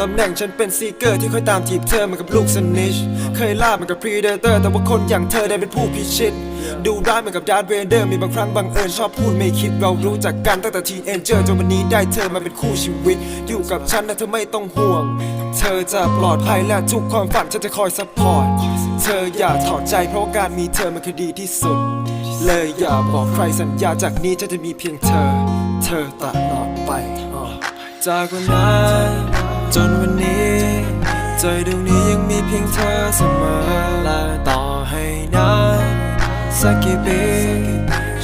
ตำแหน่งฉันเป็นซีเกอร์ที่คอยตามจีบเธอเหมือนกับลูกสนิช เคยล่าเหมือนกับพรีเดเตอร์ แต่ว่าคนอย่างเธอได้เป็นผู้พิชิต ดูร้ายเหมือนกับดาร์ธเวเดอร์ มีบางครั้งบังเอิญชอบพูดไม่คิดเรารู้จักกันตั้งแต่ทีเอ็นเจอร์จนวันนี้ได้เธอมาเป็นคู่ชีวิต อยู่กับฉันนะเธอไม่ต้องห่วง เธอจะปลอดภัยและทุกความฝันฉันจะคอยซัพพอร์ต เธออย่าถอดใจเพราะการมีเธอมันคือดีที่สุด เลยอย่าบอกใครสัญญาจากนี้ฉันจะมีเพียงเธอ เธอตลอดไป จากวันนั้น จนวันนี้ ใจดวงนี้ยังมีเพียงเธอเสมอและต่อให้นานสักกี่ปี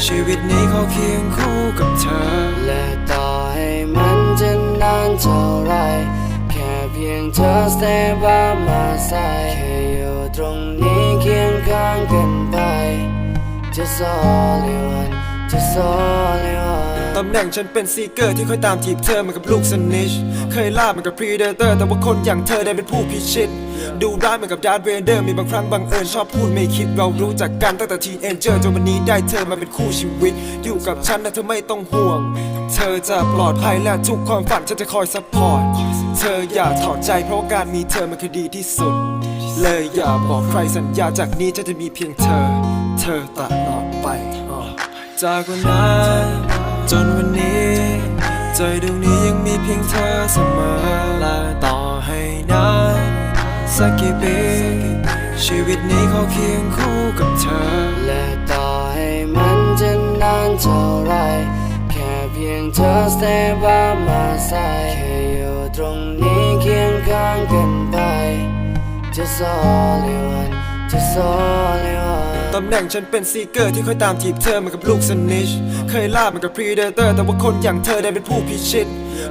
ชีวิตนี้ขอเคียงคู่กับเธอ และต่อให้มันจะนานเท่าไร แค่เพียงเธอ stay by my side แค่อยู่ตรงนี้เคียงข้างกันไป Just all you want Just all you want ตำแหน่งฉันเป็นซีเกอร์ที่คอยตามจีบเธอเหมือนกับลูกสนิช เคยล่าเหมือนกับพรีเดเตอร์ แต่ว่าคนอย่างเธอได้เป็นผู้พิชิต ดูร้ายเหมือนกับดาร์ธเวเดอร์ มีบางครั้งบังเอิญชอบพูดไม่คิดเรารู้จักกันตั้งแต่ทีเอนเจอร์จนวันนี้ได้เธอมาเป็นคู่ชีวิต อยู่กับฉันนะเธอไม่ต้องห่วง เธอจะปลอดภัยและทุกความฝันฉันจะคอยซัพพอร์ต เธออย่าถอดใจเพราะการมีเธอมันคือดีที่สุด เลยอย่าบอกใครสัญญาจากนี้ฉันจะมีเพียงเธอ เธอตลอดไป จากวันนั้นจนวันนี้ ใจดวงนี้ยังมีเพียงเธอเสมอและต่อให้นานสักกี่ปีชีวิตนี้ขอเคียงคู่กับเธอ และต่อให้มันจะนานเท่าไร แค่เพียงเธอ stay by my side แค่อยู่ตรงนี้เคียงข้างกันไป Just all you want Just all you want ตำแหน่งฉันเป็นซีเกอร์ที่คอยตามจีบเธอเหมือนกับลูกสนิช เคยล่าเหมือนกับพรีเดเตอร์ แต่ว่าคนอย่างเธอได้เป็นผู้พิชิต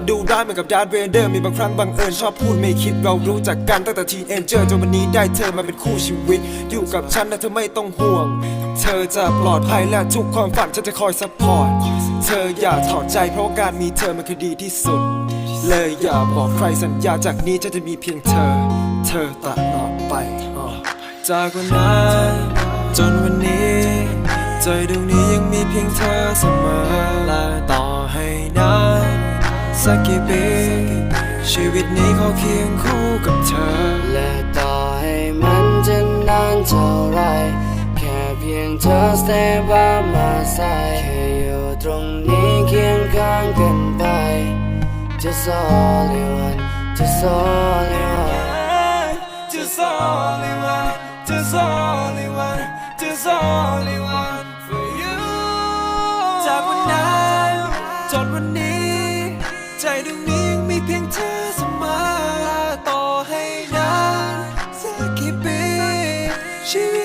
ดูร้ายเหมือนกับดาร์ธเวเดอร์ มีบางครั้งบังเอิญชอบพูดไม่คิดเรารู้จักกันตั้งแต่ทีเอ็นเจอร์จนวันนี้ได้เธอมาเป็นคู่ชีวิต อยู่กับฉันนะเธอไม่ต้องห่วง เธอจะปลอดภัยและทุกความฝันฉันจะคอยซัพพอร์ต เธออย่าถอดใจเพราะการมีเธอมันคือดีที่สุด เลยอย่าบอกใครสัญญาจากนี้ฉันจะมีเพียงเธอ เธอตลอดไป จากวันนั้น จนวันนี้ใจดวงนี้ยังมีเพียงเธอเสมอและต่อให้นานสักกี่ปีชีวิตนี้ขอเคียงคู่กับเธอ และต่อให้มันจะนานเท่าไร แค่เพียงเธอ stay by my side แค่อยู่ตรงนี้เคียงข้างกันไป Just only one Just only one Just only one Just only one There's only one for you จากวันนั้นจนวันนี้ ใจดวงนี้ยังมีเพียงเธอเสมอต่อให้นานสักกี่ปีชีวิต